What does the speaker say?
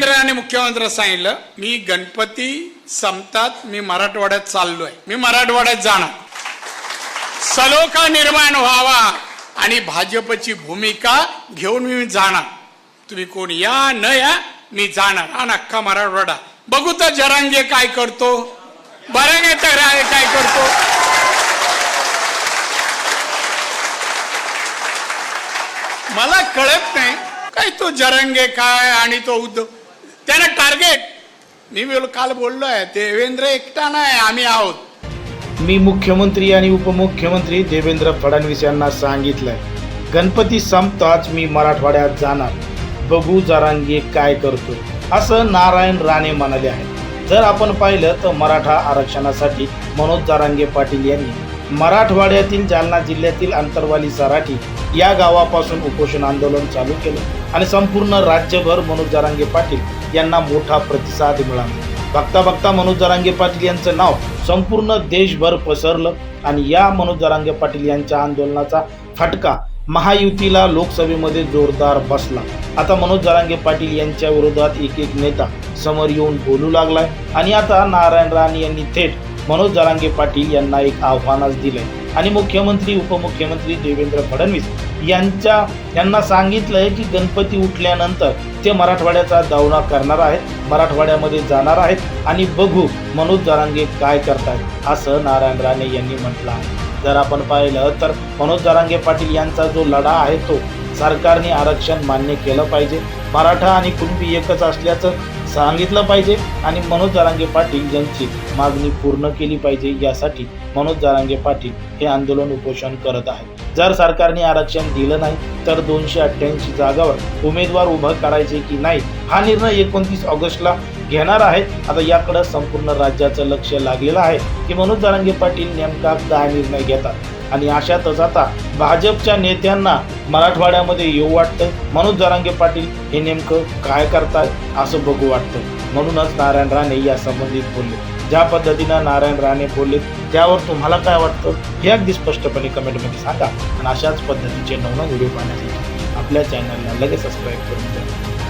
देवेंद्र मुख्यमंत्री सांगितलं मी गणपती संपतात मी मराठवाड्यात चाललोय. मी मराठवाड्यात जाणार. सलोखा निर्माण व्हावा आणि भाजपची भूमिका घेऊन मी जाणार. तुम्ही कोण या न या मी जाणार. आणि अख्खा मराठवाडा. बघू तर जरांगे काय करतो. बरंगे तर काय करतो. मला कळत नाही काय तो जरंगे काय आणि तो उद्धव त्यानं टार्गेट मी बोल काल बोललोय देवेंद्र एकटा नाही आम्ही आहोत. मी मुख्यमंत्री आणि उपमुख्यमंत्री देवेंद्र फडणवीस यांना सांगितलंय गणपती संपताच मी मराठवाड्यात जाणार. बघू जरांगे काय करतो असं नारायण राणे म्हणाले आहेत. जर आपण पाहिलं तर मराठा आरक्षणासाठी मनोज जारांगे पाटील यांनी मराठवाड्यातील जालना जिल्ह्यातील अंतरवाली सराठी या गावापासून उपोषण आंदोलन चालू केलं आणि संपूर्ण राज्यभर मनोज जारांगे पाटील यांना मोठा प्रतिसाद मिळाला. बघता बघता मनोज जरांगे पाटील यांचं नाव संपूर्ण देशभर पसरलं आणि या मनोज जरांगे पाटील यांच्या आंदोलनाचा फटका महायुतीला लोकसभेमध्ये जोरदार बसला. आता मनोज जरांगे पाटील यांच्या विरोधात एक एक नेता समोर येऊन बोलू लागलाय आणि आता नारायण राणे यांनी थेट मनोज जरांगे पाटील यांना एक आव्हानच दिलंय. आणि मुख्यमंत्री उपमुख्यमंत्री देवेंद्र फडणवीस यांच्या यांना सांगितलंय की गणपती उठल्यानंतर ते मराठवाड्याचा दौरा करणार आहेत मराठवाड्यामध्ये जाणार आहेत आणि बघू मनोज जारांगे काय करतात असं नारायण राणे यांनी म्हटलं आहे. जर आपण पाहिलं तर मनोज जारांगे पाटील यांचा जो लढा आहे तो सरकारने आरक्षण मान्य केलं पाहिजे. मराठा आणि कुणबी एकच असल्याचं सांगितलं पाहिजे. आणि मनोज जारांगे पाटील यांची मागणी पूर्ण केली पाहिजे यासाठी मनोज जारांगे पाटील हे आंदोलन उपोषण करत आहेत. जर सरकारने आरक्षण दिलं नाही तर दोनशे अठ्ठ्याऐंशी जागावर उमेदवार उभं करायचे की नाही हा निर्णय एकोणतीस ऑगस्टला घेणार आहे आता याकडे संपूर्ण राज्याचं लक्ष लागलेलं आहे की मनोज जारांगे पाटील नेमका काय निर्णय घेतात. आणि अशातच आता भाजपच्या नेत्यांना मराठवाड्यामध्ये येऊ वाटतं मनोज जरांगे पाटील हे नेमकं काय करतात असं बघू वाटतं म्हणूनच नारायण राणे या संबंधित बोलले. ज्या पद्धतीनं नारायण राणे बोलले त्यावर तुम्हाला काय वाटतं? हे अगदी स्पष्टपणे कमेंटमध्ये सांगा. आणि अशाच पद्धतीचे नवनवीन व्हिडिओ पाहण्यासाठी आपल्या चॅनलला लगेच सबस्क्राईब करून द्या.